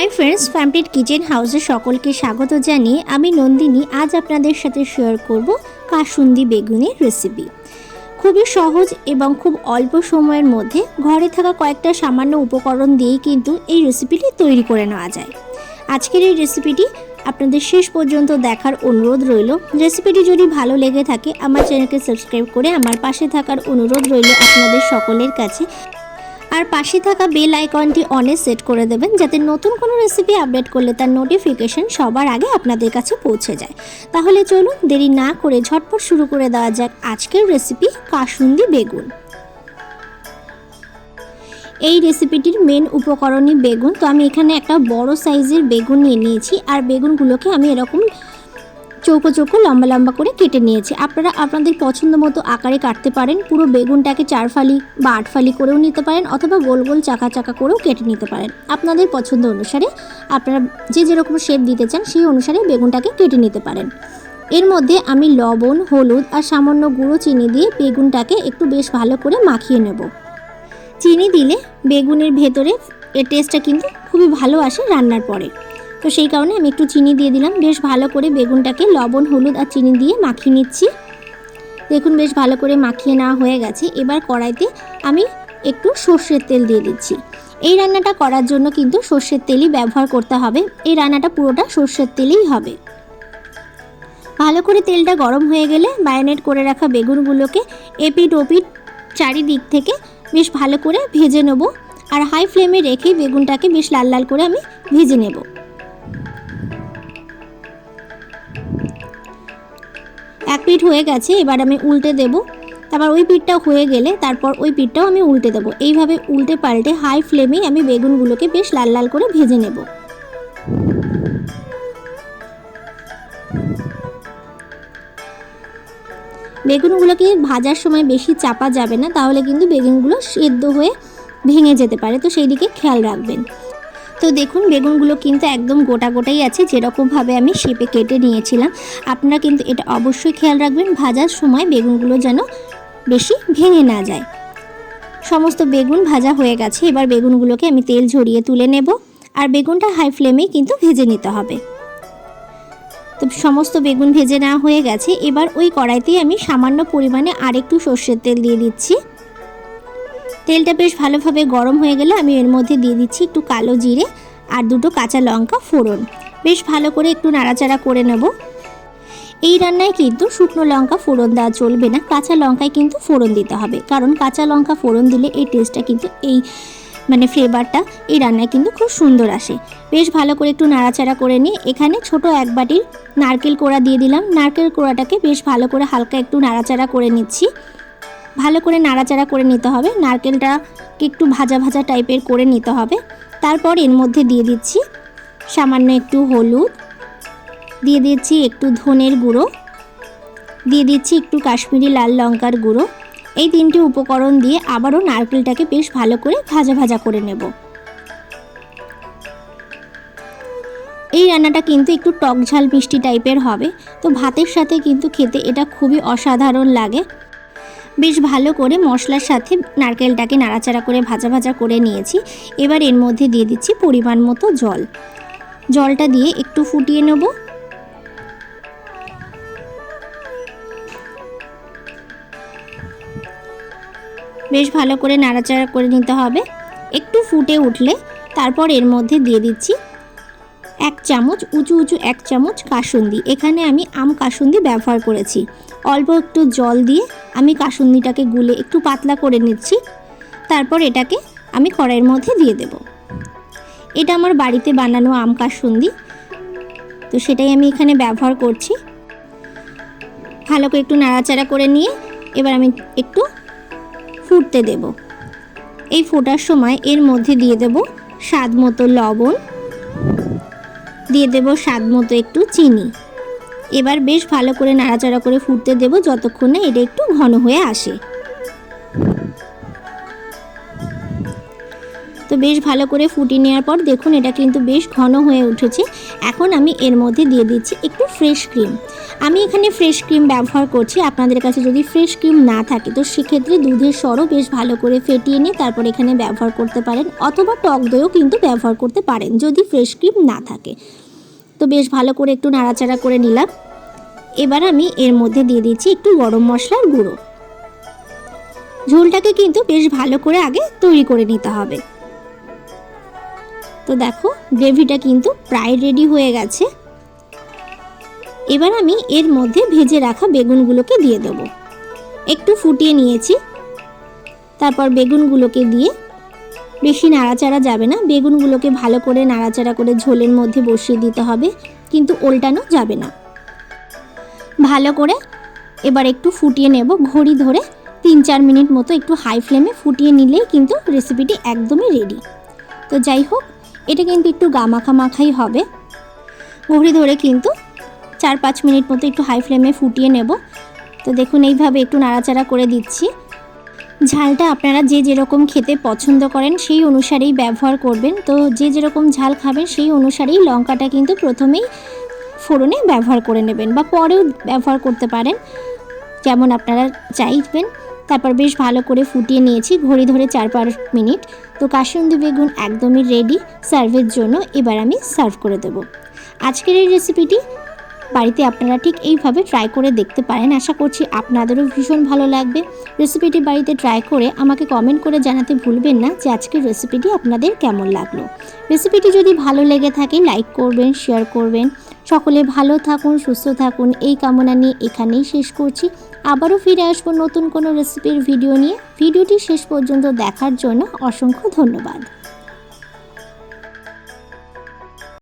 Hi friends ফ্যামপ্লিট kitchen হাউসে সকলকে স্বাগত জানিয়ে আমি নন্দিনী আজ আপনাদের সাথে শেয়ার করব কাসুন্দি বেগুনের রেসিপি খুবই সহজ এবং খুব অল্প সময়ের মধ্যে ঘরে থাকা কয়েকটা সামান্য উপকরণ দিয়েই কিন্তু এই রেসিপিটি তৈরি করে নেওয়া যায়। আজকের এই রেসিপিটি আপনাদের শেষ পর্যন্ত দেখার অনুরোধ রইল। রেসিপিটি যদি ভালো লেগে থাকে, আমার চ্যানেলকে সাবস্ক্রাইব করে আমার পাশে থাকার অনুরোধ রইল আপনাদের সকলের কাছে। আর পাশে থাকা বেল আইকনটি অনে সেট করে দেবেন, যাতে নতুন কোনো রেসিপি আপডেট করলে তার নোটিফিকেশন সবার আগে আপনাদের কাছে পৌঁছে যায়। তাহলে চলুন দেরি না করে ঝটপট শুরু করে দেওয়া যাক আজকের রেসিপি কাসুন্দি বেগুন। এই রেসিপিটির মেন উপকরণই বেগুন। তো আমি এখানে একটা বড় সাইজের বেগুন নিয়ে নিয়েছি, আর বেগুনগুলোকে আমি এরকম চৌকো চৌকো লম্বা লম্বা করে কেটে নিয়েছি। আপনারা আপনাদের পছন্দ মতো আকারে কাটতে পারেন, পুরো বেগুনটাকে চার ফালি বা আট ফালি করেও নিতে পারেন অথবা গোল গোল চাকা চাকা করেও কেটে নিতে পারেন। আপনাদের পছন্দ অনুসারে আপনারা যে যেরকম শেপ দিতে চান, সেই অনুসারে বেগুনটাকে কেটে নিতে পারেন। এর মধ্যে আমি লবণ, হলুদ আর সামান্য গুঁড়ো চিনি দিয়ে বেগুনটাকে একটু বেশ ভালো করে মাখিয়ে নেব। চিনি দিলে বেগুনের ভেতরে এর টেস্টটা কিন্তু খুবই ভালো আসে রান্নার পরে। তো সেই কারণে আমি একটু চিনি দিয়ে দিলাম। বেশ ভালো করে বেগুনটাকে লবণ, হলুদ আর চিনি দিয়ে মাখিয়ে নিচ্ছি। দেখুন, বেশ ভালো করে মাখিয়ে নেওয়া হয়ে গেছে। এবার কড়াইতে আমি একটু সর্ষের তেল দিয়ে দিচ্ছি। এই রান্নাটা করার জন্য কিন্তু সর্ষের তেলই ব্যবহার করতে হবে। এই রান্নাটা পুরোটা সর্ষের তেলেই হবে। ভালো করে তেলটা গরম হয়ে গেলে ম্যারিনেট করে রাখা বেগুনগুলোকে এপিট ওপিট চারিদিক থেকে বেশ ভালো করে ভেজে নেব। আর হাই ফ্লেমে রেখে বেগুনটাকে বেশ লাল লাল করে আমি ভেজে নেব। পিঠ হয়ে গেছে, এবার আমি উল্টে দেব। তারপর ওই পিঠটা হয়ে গেলে তারপর ওই পিঠটাও আমি উল্টে দেবো। এইভাবে উল্টে পাল্টে হাই ফ্লেমেই আমি বেগুনগুলোকে বেশ লাল লাল করে ভেজে নেব। বেগুনগুলোকে ভাজার সময় বেশি চাপা যাবে না, তাহলে কিন্তু বেগুনগুলো সেদ্ধ হয়ে ভেঙে যেতে পারে। তো সেই দিকে খেয়াল রাখবেন। তো দেখুন, বেগুনগুলো কিন্তু একদম গোটা গোটাই আছে। যেরকমভাবে আমি শেপে কেটে নিয়েছিলাম। আপনারা কিন্তু এটা অবশ্যই খেয়াল রাখবেন, ভাজার সময় বেগুনগুলো যেন বেশি ভেঙে না যায়। সমস্ত বেগুন ভাজা হয়ে গেছে। এবার বেগুনগুলোকে আমি তেল ঝরিয়ে তুলে নেব। আর বেগুনটা হাই ফ্লেমেই কিন্তু ভেজে নিতে হবে। তো সমস্ত বেগুন ভেজে নেওয়া হয়ে গেছে। এবার ওই কড়াইতেই আমি সামান্য পরিমাণে আরেকটু সর্ষের তেল দিয়ে দিচ্ছি। তেলটা বেশ ভালোভাবে গরম হয়ে গেলে আমি এর মধ্যে দিয়ে দিচ্ছি একটু কালো জিরে আর দুটো কাঁচা লঙ্কা ফোড়ন। বেশ ভালো করে একটু নাড়াচাড়া করে নেব। এই রান্নায় কিন্তু শুকনো লঙ্কা ফোড়ন দেওয়া চলবে না, কাঁচা লঙ্কায় কিন্তু ফোড়ন দিতে হবে। কারণ কাঁচা লঙ্কা ফোড়ন দিলে এই টেস্টটা কিন্তু এই মানে ফ্লেভারটা এই রান্নায় কিন্তু খুব সুন্দর আসে। বেশ ভালো করে একটু নাড়াচাড়া করে নিয়ে এখানে ছোট এক বাটির নারকেল কোড়া দিয়ে দিলাম। নারকেল কোড়াটাকে বেশ ভালো করে হালকা একটু নাড়াচাড়া করে নিচ্ছি। ভালো করে নাড়াচাড়া করে নিতে হবে। নারকেলটাকে একটু ভাজা ভাজা টাইপের করে নিতে হবে। তারপর এর মধ্যে দিয়ে দিচ্ছি সামান্য একটু হলুদ। দিয়ে দিচ্ছি একটু ধনের গুঁড়ো। দিয়ে দিচ্ছি একটু কাশ্মীরি লাল লঙ্কার গুঁড়ো। এই তিনটি উপকরণ দিয়ে আবারও নারকেলটাকে বেশ ভালো করে ভাজা ভাজা করে নেব। এই রান্নাটা কিন্তু একটু টক ঝাল মিষ্টি টাইপের হবে। তো ভাতের সাথে কিন্তু খেতে এটা খুবই অসাধারণ লাগে। বেশ ভালো করে মশলার সাথে নারকেলটাকে নাড়াচাড়া করে ভাজা ভাজা করে নিয়েছি। এবার এর মধ্যে দিয়ে দিচ্ছি পরিমাণ মতো জল। জলটা দিয়ে একটু ফুটিয়ে নেব। বেশ ভালো করে নাড়াচাড়া করে নিতে হবে। একটু ফুটে উঠলে তারপর এর মধ্যে দিয়ে দিচ্ছি এক চামচ, উঁচু উঁচু এক চামচ কাসুন্দি। এখানে আমি আম কাসুন্দি ব্যবহার করেছি। অল্প একটু জল দিয়ে আমি কাসুন্দিটাকে গুলে একটু পাতলা করে নিচ্ছি। তারপর এটাকে আমি কড়াইয়ের মধ্যে দিয়ে দেব। এটা আমার বাড়িতে বানানো আম কাসুন্দি। তো সেটাই আমি এখানে ব্যবহার করছি। ভালো করে একটু নাড়াচাড়া করে নিয়ে এবার আমি একটু ফুটতে দেব। এই ফোটার সময় এর মধ্যে দিয়ে দেব স্বাদ মতো লবণ। দিয়ে দেব স্বাদ মতো একটু চিনি। এবার বেশ ভালো করে নাড়াচাড়া করে ফুটতে দেব যতক্ষণ না এটা একটু ঘন হয়ে আসে। তো বেশ ভালো করে ফুটিয়ে নেওয়ার পর দেখুন এটা কিন্তু বেশ ঘন হয়ে উঠেছে। এখন আমি এর মধ্যে দিয়ে দিচ্ছি একটু ফ্রেশ ক্রিম। আমি এখানে ফ্রেশ ক্রিম ব্যবহার করছি। আপনাদের কাছে যদি ফ্রেশ ক্রিম না থাকে, তো সেক্ষেত্রে দুধের সরও বেশ ভালো করে ফেটিয়ে নিয়ে তারপর এখানে ব্যবহার করতে পারেন। অথবা টক দইও কিন্তু ব্যবহার করতে পারেন, যদি ফ্রেশ ক্রিম না থাকে। তো বেশ ভালো করে একটু নাড়াচাড়া করে নিলাম। এবার আমি এর মধ্যে দিয়ে দিচ্ছি একটু গরম মশলার গুঁড়ো। ঝোলটাকে কিন্তু বেশ ভালো করে আগে তৈরি করে নিতে হবে। তো দেখো, গ্রেভিটা কিন্তু প্রায় রেডি হয়ে গেছে। এবার আমি এর মধ্যে ভেজে রাখা বেগুনগুলোকে দিয়ে দেবো। একটু ফুটিয়ে নিয়েছি। তারপর বেগুনগুলোকে দিয়ে বেশি নাড়াচাড়া যাবে না। বেগুনগুলোকে ভালো করে নাড়াচাড়া করে ঝোলের মধ্যে বসিয়ে দিতে হবে, কিন্তু ওল্টানো যাবে না। ভালো করে এবার একটু ফুটিয়ে নেব। ঘড়ি ধরে তিন চার মিনিট মতো একটু হাই ফ্লেমে ফুটিয়ে নিলেই কিন্তু রেসিপিটি একদমই রেডি। তো যাই হোক, এটা কিন্তু একটু গামাখা মাখাই হবে। ঘড়ি ধরে কিন্তু চার পাঁচ মিনিট মতো একটু হাই ফ্লেমে ফুটিয়ে নেব। তো দেখুন, এইভাবে একটু নাড়াচাড়া করে দিচ্ছি। ঝালটা আপনারা যে যেরকম খেতে পছন্দ করেন, সেই অনুসারেই ব্যবহার করবেন। তো যে যেরকম ঝাল খাবেন, সেই অনুসারেই লঙ্কাটা কিন্তু প্রথমেই ফোড়নে ব্যবহার করে নেবেন বা পরেও ব্যবহার করতে পারেন। যেমন আপনারা চাইবেন। তারপর বেশ ভালো করে ফুটিয়ে নিয়েছি, ঘড়ি ধরে চার পাঁচ মিনিট। তো কাসুন্দি বেগুন একদমই রেডি সার্ভের জন্য এবার আমি সার্ভ করে দেব। আজকের এই রেসিপিটি বাড়িতে আপনারা ঠিক এইভাবে ট্রাই করে দেখতে পারেন। আশা করছি আপনাদেরও ভীষণ ভালো লাগবে। রেসিপিটি বাড়িতে ট্রাই করে আমাকে কমেন্ট করে জানাতে ভুলবেন না যে আজকের রেসিপিটি আপনাদের কেমন লাগল। রেসিপিটি যদি ভালো লেগে থাকে লাইক করবেন শেয়ার করবেন। সকলে ভালো থাকুন, সুস্থ থাকুন। এই কামনা নিয়ে এখানেই শেষ করছি। আবারও ফিরে আসব নতুন কোনো রেসিপির ভিডিও নিয়ে। ভিডিওটি শেষ পর্যন্ত দেখার জন্য অসংখ্য ধন্যবাদ।